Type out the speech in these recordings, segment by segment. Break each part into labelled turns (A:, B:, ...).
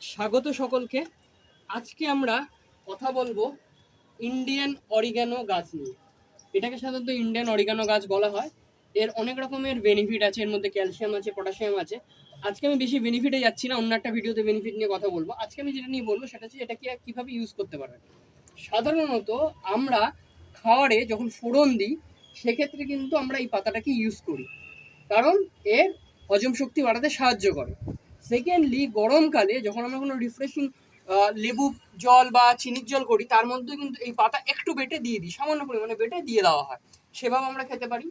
A: স্বাগত সকলকে। আজকে আমরা কথা বলব ইন্ডিয়ান অরিগানো গাছ নিয়ে। এটাকে সাধারণত ইন্ডিয়ান অরিগানো গাছ বলা হয়। এর অনেক রকমের বেনিফিট আছে, এর মধ্যে ক্যালসিয়াম আছে পটাশিয়াম আছে। আজকে আমি বেশি বেনিফিটে যাচ্ছি না, অন্য একটা ভিডিওতে বেনিফিট নিয়ে কথা বলব। আজকে আমি যেটা নিয়ে বলব সেটা হচ্ছে এটাকে কীভাবে ইউজ করতে পারবেন সাধারণত আমরা খাওয়ারে যখন ফোড়ন দিই, সেক্ষেত্রে কিন্তু আমরা এই পাতাটাকে ইউজ করি। কারণ এর হজম শক্তি বাড়াতে সাহায্য করে। সেকেন্ডলি গরমকালে যখন আমরা কোনো রিফ্রেশিং লেবু জল বা চিনির জল করি, তার মধ্যে কিন্তু এই পাতা একটু বেটে দিয়ে দিই, সামান্য পরিমাণে বেটে দিয়ে দেওয়া হয়। সেভাবে আমরা খেতে পারি।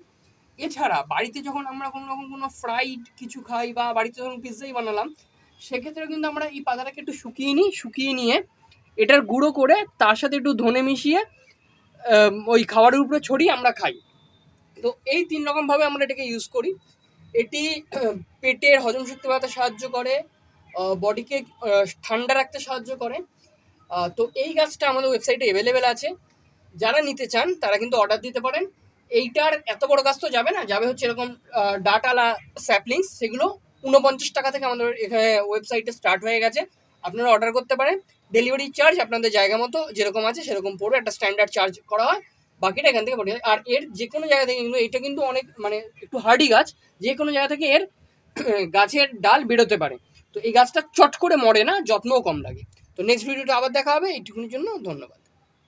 A: এছাড়া বাড়িতে যখন আমরা কোনো রকম কোনো ফ্রাইড কিছু খাই বা বাড়িতে যখন পিৎজাই বানালাম, সেক্ষেত্রে কিন্তু আমরা এই পাতাটাকে একটু শুকিয়ে নিই, শুকিয়ে নিয়ে এটার গুঁড়ো করে তার সাথে একটু ধনে মিশিয়ে ওই খাবারের উপরে ছড়িয়ে আমরা খাই। তো এই তিন রকমভাবে আমরা এটাকে ইউজ করি। এটি পেটের হজম শক্তি বাড়াতে সাহায্য করে বডিকে ঠান্ডা রাখতে সাহায্য করে। তো এই গাছটা আমাদের ওয়েবসাইটে অ্যাভেলেবেল আছে। যারা নিতে চান, তারা কিন্তু অর্ডার দিতে পারেন। এইটার এত বড় গাছ তো যাবে না, যাবে হচ্ছে এরকম ডাটালা স্যাপলিংস সেগুলো উনপঞ্চাশ টাকা থেকে আমাদের এখানে ওয়েবসাইটে স্টার্ট হয়ে গেছে। আপনারা অর্ডার করতে পারেন। ডেলিভারি চার্জ আপনাদের জায়গা মতো যেরকম আছে, সেরকম পড়বে। একটা স্ট্যান্ডার্ড চার্জ করা হয়। বাকিটা এখান থেকে দেয়। আর এর যে কোনো জায়গা থেকে কিন্তু, এটা কিন্তু অনেক মানে একটু হার্ডি গাছ যে কোনো জায়গা থেকে এর গাছের ডাল বেরোতে পারে। তো এই গাছটা চট করে মরে না, যত্নও কম লাগে। তো নেক্সট ভিডিওটা আবার দেখা হবে, এইটুকুনির জন্য ধন্যবাদ।